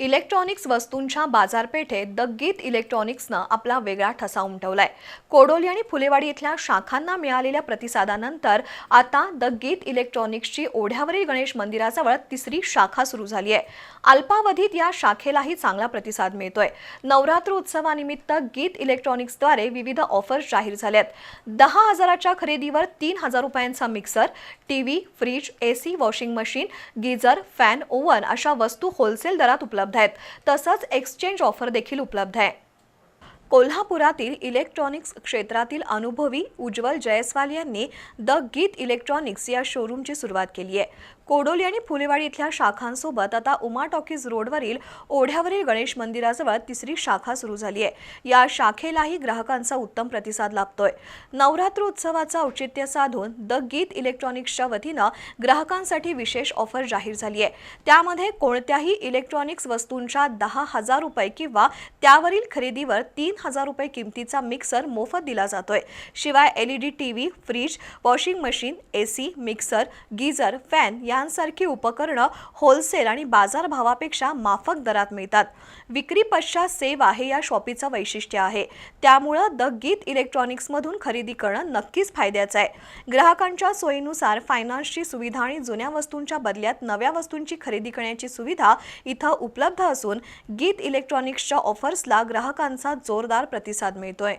Electronics वस्तूंच्या बाजारपेठेत the इलेक्ट्रॉनिक्सनं आपला वेगळा ठसा उमटवलाय. कोडोली आणि फुलेवाडी इथल्या शाखांना मिळालेल्या प्रतिसादानंतर आता द गीत इलेक्ट्रॉनिक्सची ओढ्यावरील गणेश मंदिराजवळ तिसरी शाखा सुरू झाली आहे. अल्पावधीत या शाखेलाही चांगला प्रतिसाद मिळतोय. नवरात्र उत्सवानिमित्त गीत इलेक्ट्रॉनिक्सद्वारे विविध ऑफर्स जाहीर झाल्यात. दहा हजाराच्या खरेदीवर तीन हजार रुपयांचा mixer TV fridge AC washing machine geyser fan oven अशा वस्तू होलसेल दरात उपलब्ध आहेत. तसंच एक्सचेंज ऑफर देखील उपलब्ध आहे. कोल्हापुरातील इलेक्ट्रॉनिक्स क्षेत्रातील अनुभवी उज्ज्वल जयस्वाल यांनी द गीत इलेक्ट्रॉनिक्स या शोरूमची सुरुवात केली आहे. कोडोली आणि फुलेवाडी इथल्या शाखांसोबत आता उमा टॉकीज रोडवरील ओढ्यावरील गणेश मंदिराजवळ तिसरी शाखा सुरू झाली आहे. या शाखेलाही ग्राहकांचा उत्तम प्रतिसाद लाभतोय. नवरात्र उत्सवाचं औचित्य साधून द गीत इलेक्ट्रॉनिक्सच्या वतीनं ग्राहकांसाठी विशेष ऑफर जाहीर झाली आहे. त्यामध्ये कोणत्याही इलेक्ट्रॉनिक्स वस्तूंच्या दहा हजार रुपये किंवा त्यावरील खरेदीवर तीन हजार रुपये किमतीचा मिक्सर मोफत दिला जातोय. शिवाय LED TV fridge washing machine AC mixer geyser fan यांसारखी उपकरणं होलसेल आणि बाजारभावापेक्षा माफक दरात मिळतात. विक्री पश्चात सेवा हे या शॉपीचं वैशिष्ट्य आहे. त्यामुळं द गीत इलेक्ट्रॉनिक्समधून खरेदी करणं नक्कीच फायद्याचं आहे. ग्राहकांच्या सोयीनुसार फायनान्सची सुविधा आणि जुन्या वस्तूंच्या बदल्यात नव्या वस्तूंची खरेदी करण्याची सुविधा इथं उपलब्ध असून गीत इलेक्ट्रॉनिक्सच्या ऑफर्सला ग्राहकांचा जोर जोरदार प्रतिसाद मिळतोय.